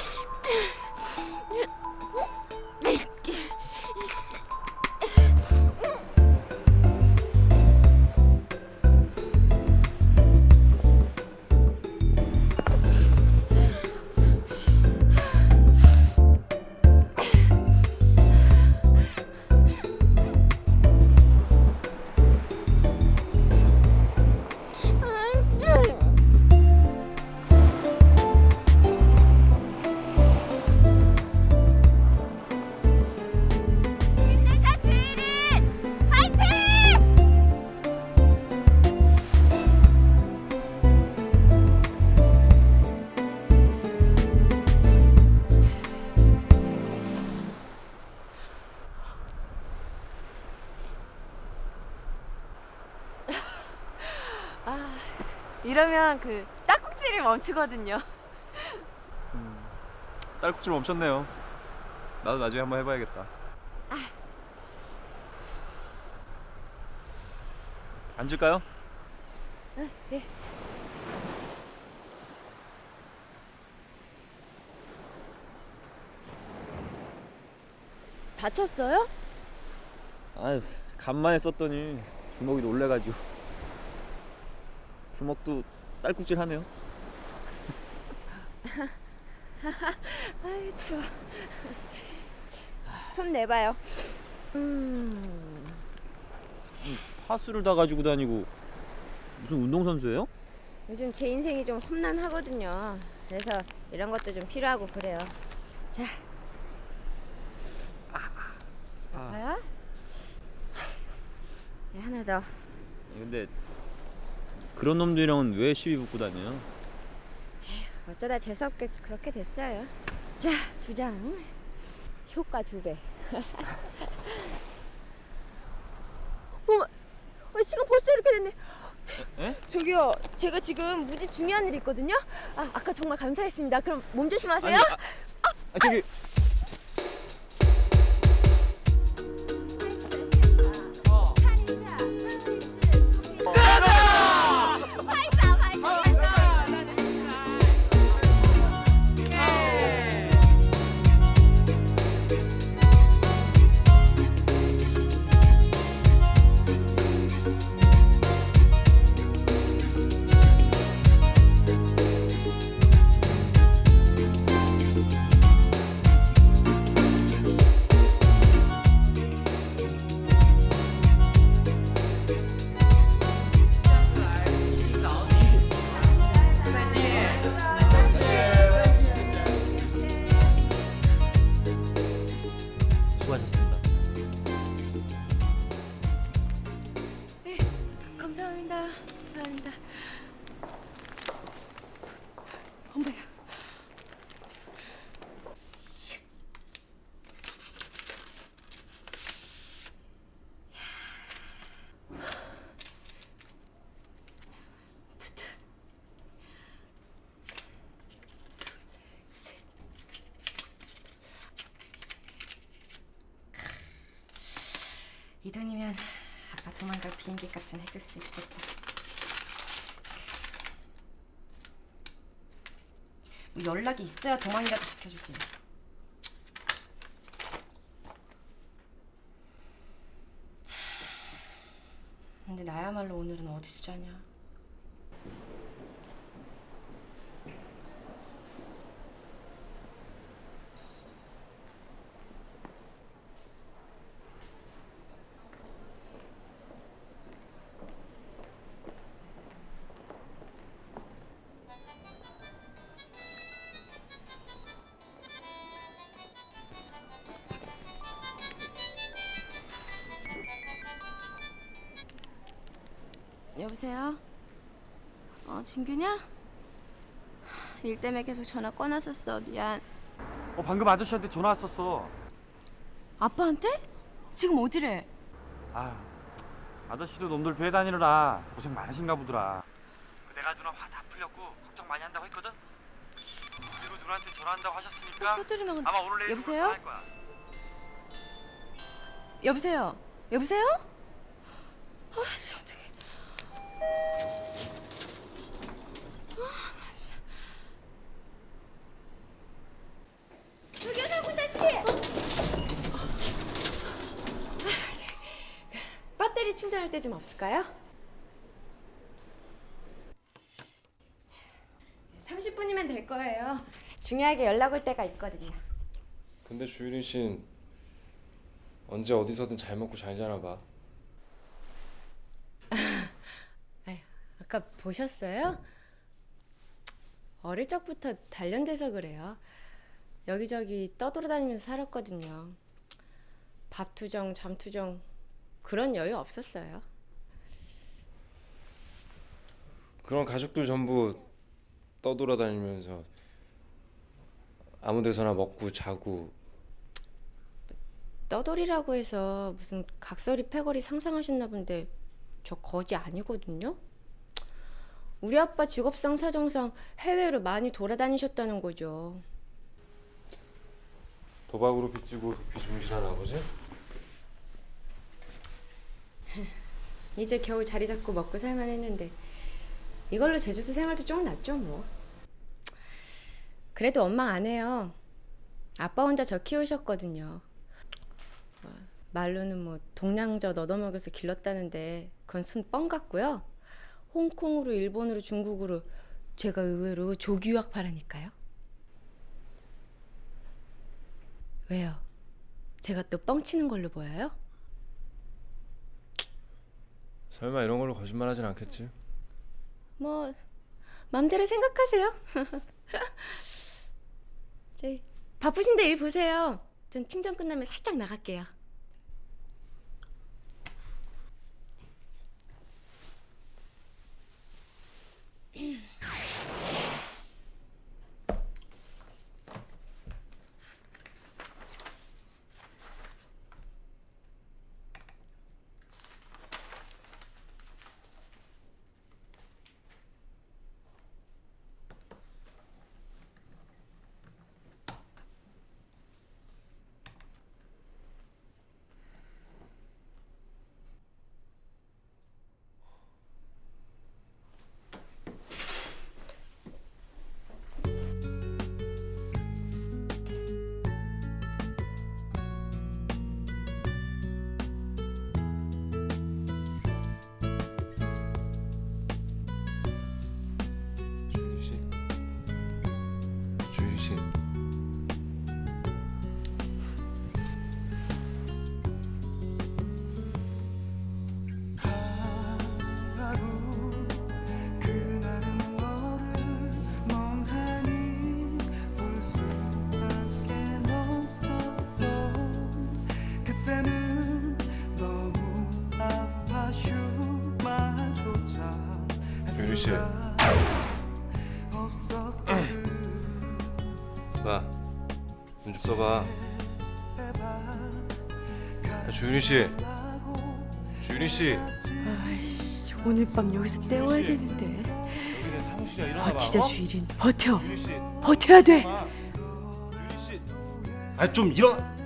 힘내자 이러면 그 딱꼭질이 멈추거든요. 딸꾹질 멈췄네요. 나도 나중에 한번 해봐야겠다. 앉을까요? 다쳤어요? 아유 간만에 썼더니 주먹이 놀래가지고 주먹도 딸꾹질 하네요. 아유 추워. 손 내봐요. 음. 파수를 다 가지고 다니고 무슨 운동선수예요? 요즘 제 인생이 좀 험난하거든요. 그래서 이런 것도 좀 필요하고 그래요. 자. 아파요? 네, 하나 더. 근데 그런 놈들이랑은 왜 시비 붙고 다녀요? 어쩌다 재수없게 그렇게 됐어요. 자, 두 장. 효과 두 배. 어머, 어, 시간 벌써 이렇게 됐네. 에? 저기요, 제가 지금 무지 중요한 일이 있거든요. 아, 아까 정말 감사했습니다. 그럼 몸 조심하세요. 아니, 아, 아, 저기 도망갈 비행기 값은 해줄 수 있겠다. 뭐 연락이 있어야 도망이라도 시켜주지. 근데 나야말로 오늘은 어디서 자냐? 여보세요? 어, 진규냐? 일 때문에 계속 전화 꺼놨었어. 미안. 어, 방금 아저씨한테 전화 왔었어. 아빠한테? 지금 어디래? 아, 아저씨도 놈들 배에 다니느라 고생 많으신가 보더라. 그 내가 누나 화 다 풀렸고 걱정 많이 한다고 했거든. 그리고 누나한테 전화한다고 하셨으니까 나간. 아마 오늘 내일 여보세요? 전화할 거야. 여보세요? 여보세요? 아씨 어 저기요 상군자 씨. 배터리 충전할 때 좀 없을까요? 30분이면 될 거예요. 중요하게 연락 올 때가 있거든요. 근데 주유린 씨는 언제 어디서든 잘 먹고 잘 자나 봐. 아까 보셨어요? 어릴 적부터 단련돼서 그래요. 여기저기 떠돌아다니면서 살았거든요. 밥 투정, 잠 투정 그런 여유 없었어요. 그런 가족들 전부 떠돌아다니면서 아무 데서나 먹고 자고 떠돌이라고 해서 무슨 각설이 패거리 상상하셨나 본데 저 거지 아니거든요. 우리 아빠 직업상 사정상 해외로 많이 돌아다니셨다는 거죠. 도박으로 빚지고 중실한 아버지? 이제 겨우 자리 잡고 먹고 살만 했는데 이걸로 제주도 생활도 좀 낫죠 뭐. 그래도 엄마 안 해요. 아빠 혼자 저 키우셨거든요. 어, 말로는 뭐 동양저 얻어먹여서 길렀다는데 그건 순 뻥 같고요. 홍콩으로 일본으로 중국으로 제가 의외로 조기 유학파라니까요. 왜요? 제가 또 뻥치는 걸로 보여요? 설마 이런 걸로 거짓말하진 않겠지? 뭐 마음대로 생각하세요. 저희 바쁘신데 일 보세요. 전 충전 끝나면 살짝 나갈게요. 차할 유리 씨. 떠봐. 야, 주유린 씨. 주유린 씨. 아이씨 오늘 밤 여기서 때워야 되는데 여기 내 사무실이야. 일어나 아 봐. 진짜 어? 주일인 버텨 씨. 버텨야 돼 주유린 씨. 아좀 일어나.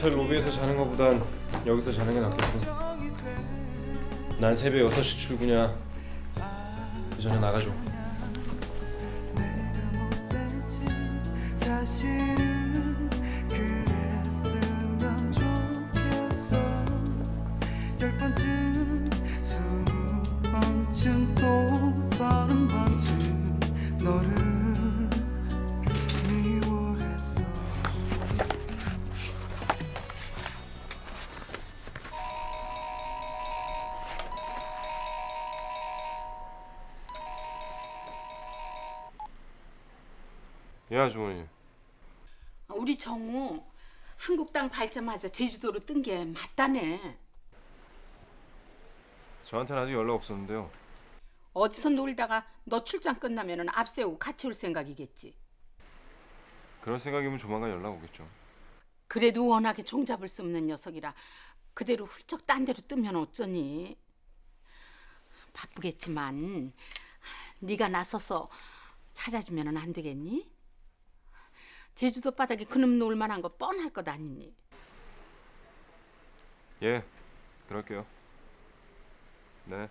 호텔 로비에서 자는 것보단 여기서 자는 게 낫겠고. 난 새벽 6시 출근이야. 그 전에 나가줘. 사실은 예 아주머니. 우리 정우 한국당 발자마자 제주도로 뜬 게 맞다네. 저한테는 아직 연락 없었는데요. 어디서 놀다가 너 출장 끝나면은 앞세우고 같이 올 생각이겠지. 그럴 생각이면 조만간 연락 오겠죠. 그래도 워낙에 종잡을 수 없는 녀석이라 그대로 훌쩍 딴 데로 뜨면 어쩌니. 바쁘겠지만 네가 나서서 찾아주면 안 되겠니? 제주도 바닥에 그놈 놓을 만한 거 뻔할 것 아니니. 예, 그럴게요. 네.